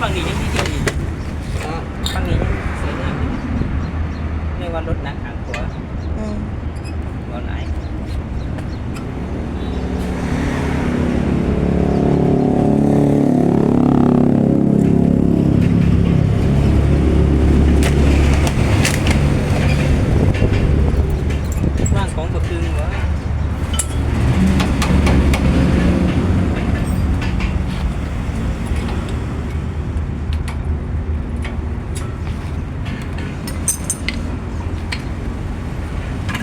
ฝั่งนี้ยังที่ดีอยู่ฝั่งนี้ยังสวยงามอยู่เรียกว่ารถหนักหางตัว อืม บอลไหนว่างของตัวตึงวะ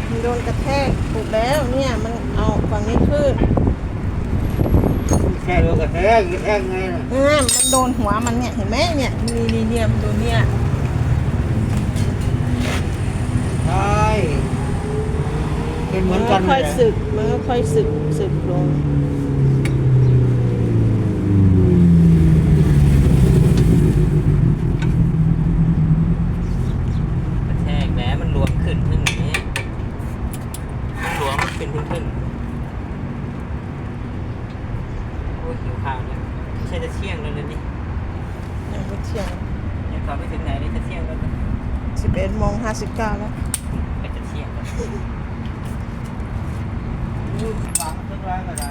มันโดนกระแทกถูกแล้วเนี่ยมันเอาฝั่งนี้ขึ้น แค่โดนกระแทกกระแทกไงน่ะเออมันโดนหัวมันเนี่ยเห็นไหมเนี่ยนี่นี่เนี่ยมันโดนเนี่ยใช่เป็นเหมือนกันค่อยเลยสึกมันก็ค่อยสึกสึกลง กระแทกแหมมันรวมขึ้นขึ้นอย่างนี้ มันรวมขึ้นขึ้นขึ้นโอ้ยหิวข้าวแล้วไม่ใช่จะเที่ยงแล้วนะนี่ ยังไม่เที่ยง ยังขับไม่ถึงไหนเลยจะเที่ยงแล้วนะ สิบเอ็ดโมงห้า สิบเก้าแล้วก็จะเที่ยงแล้วอู้หวังรงก็ได้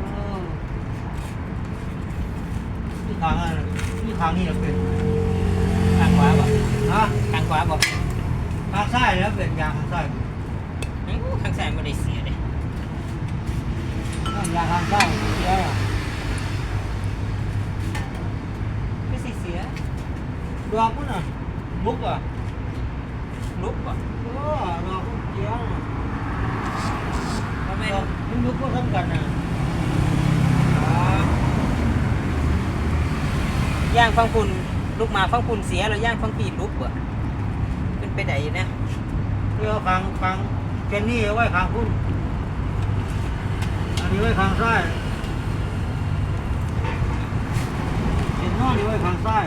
เออที่ทางนี่ทางนี้เราเป็นข้างขวาบ่ฮะข้างขวาบ่ทางซ้ายแล้วเป็นยางทางซ้ายอื้อข้างซ้ายไม่ได้เสียเลยยางทางซ้ายเสียอะ ไม่สิเสีย ดอกมันอะมุกอะลุกบ่โอ้ดอกมันเสียอะเพราะไม่ดอมันมุกก็ทำกันอะย่างฟังคุณลูกมาฟังคุณเสียแล้วย่างฟังปีลุกบ่เป็นไปไหนนะเดี๋ยวคางคางเจนนี่เอาไว้คางพุ่นอันนี้ไว้คางซ้ายเจนนอนนี่ไว้คางซ้าย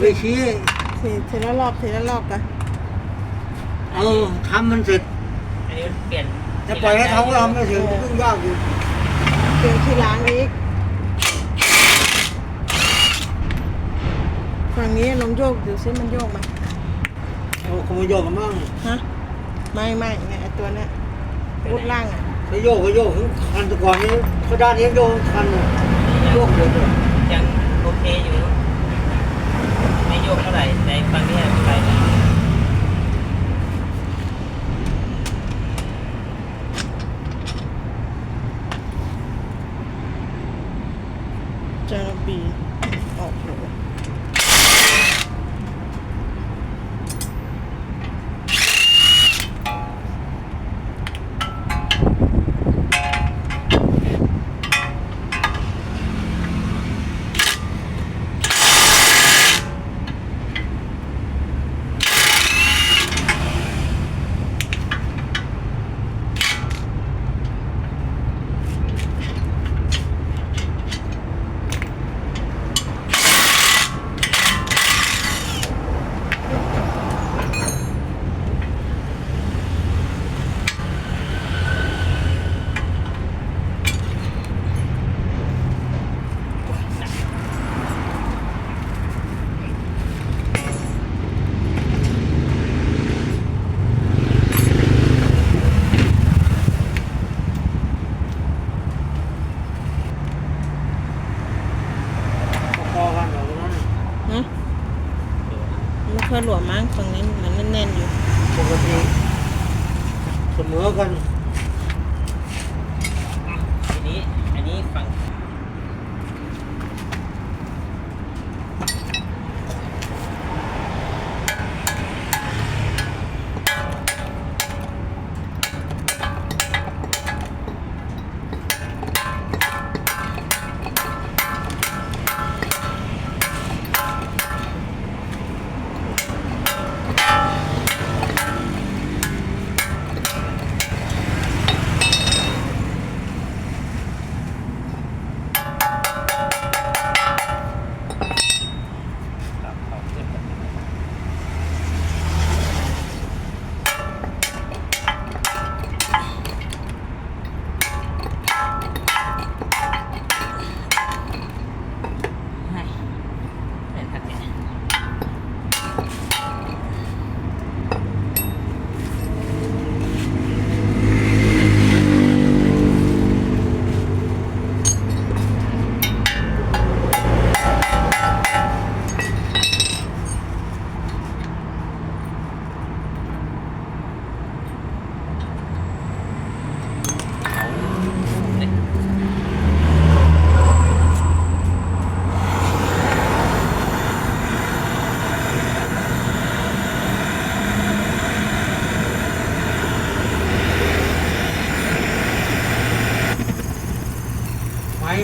ไปชี้ทีทีละรอบทีละรอบกันเอาทำมันเสร็จอันนี้เปลี่ยนจะปล่อยให้เขาทำไม่ถึงมันยุ่งยากอยู่เปลี่ยนที่ล้างอีกฝั่งนี้ลองโยกดูซิมันโยกไหมเอาขโมยโยกกันบ้างฮะไม่ไม่เนี่ยไอตัวเนี้ยรูปร่างอะ ถ้าโยกก็โยกถึงคันแตะก่อนนี้เขาด้านนี้โยกคันน่ะโยกเดียว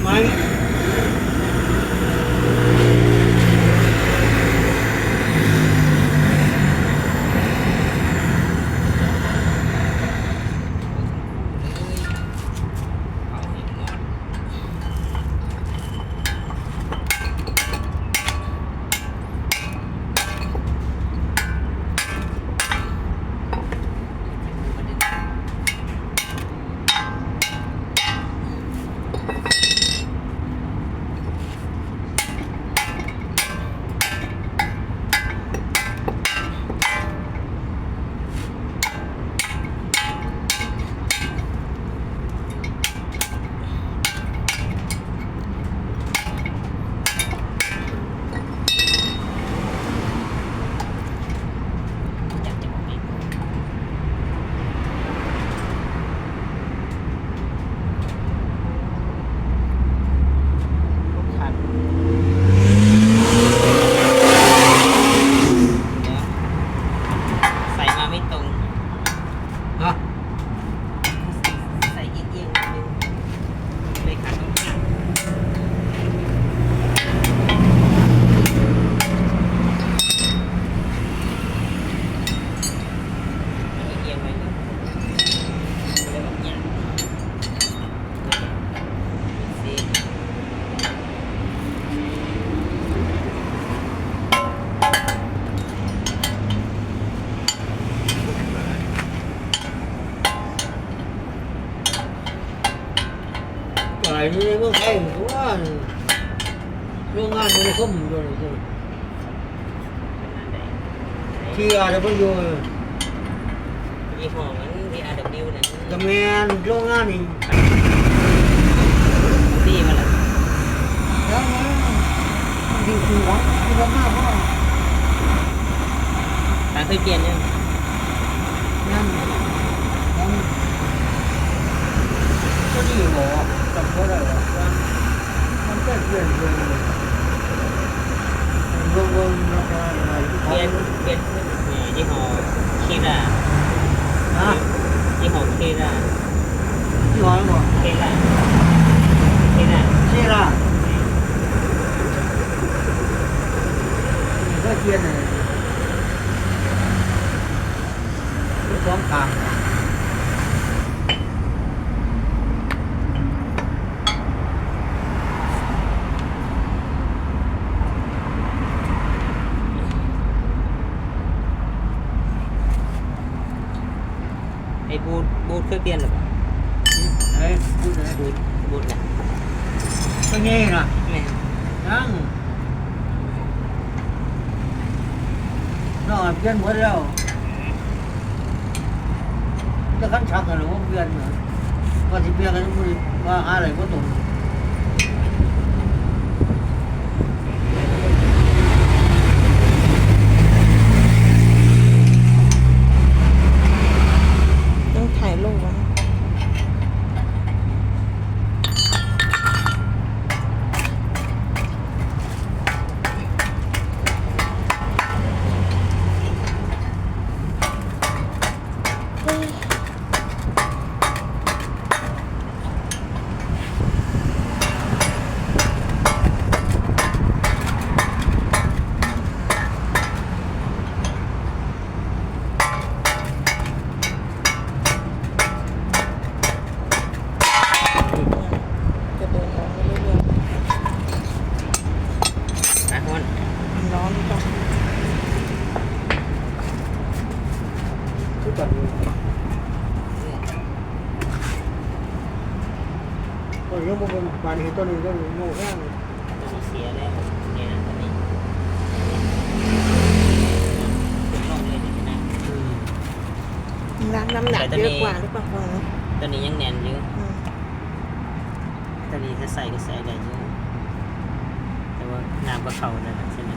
ไหมไหม เอาให้หมดอยากจะบอกอีกคันเดี๋ยวใส่มาไม่ตรง ฮะ ใส่เอียงๆนิดนึงเลยขาดตรงข้างเอียงๆไว้นิดแล้วแบบเนี้ยสิ อะไรนี่ในเมืองไทยผมว่า โรงงานมันคุ้มอยู่เลยที่อาจจะเป็นอยู่ยี่ห้อมัน VRW นั้นกับแมนโรงงานนี่ดีมาแล้วแล้วนะดีคือวะคือวะมากว่าตาเคยเปลี่ยนยัง นั่นนั่นก็ดีหมอจำก็ได้ว่ามันก็เปลี่ยนเลยเรื่องเรื่องราคาอะไร เปลี่ยนเปลี่ยนเนี่ยยี่ห้อคีรา ฮะ ยี่ห้อคีรา ที่หอยหมอ คีราคีรา เชื่อละก็เปลี่ยนเลยสองทาง ไอ้บูทบูทเคยเปลี่ยนหรือเปล่าเฮ้ยพูดเลยบูทบูทนะก็งี้นะแม่ยังนอนเปลี่ยนหมดแล้วจะขั้นชักกันหรือว่าเปลี่ยนเหรอว่าที่เปลี่ยนกันว่าหาอะไรก็ตรง ตัวนี้ตัวนี้โง่แห้งตัวน้เสียแล้วเนี่ยนะตัวนี้เป็นร่องเลยใช่ไหมนะรัน้ำหนักเยอะกว่าหรือเปล่าตัวนี้ยังแน่นเยอะตัวนี้ถ้าใส่ก็ใส่ได้เยอะแต่ว่าน้ำก็เข้าได้ใช่ไหม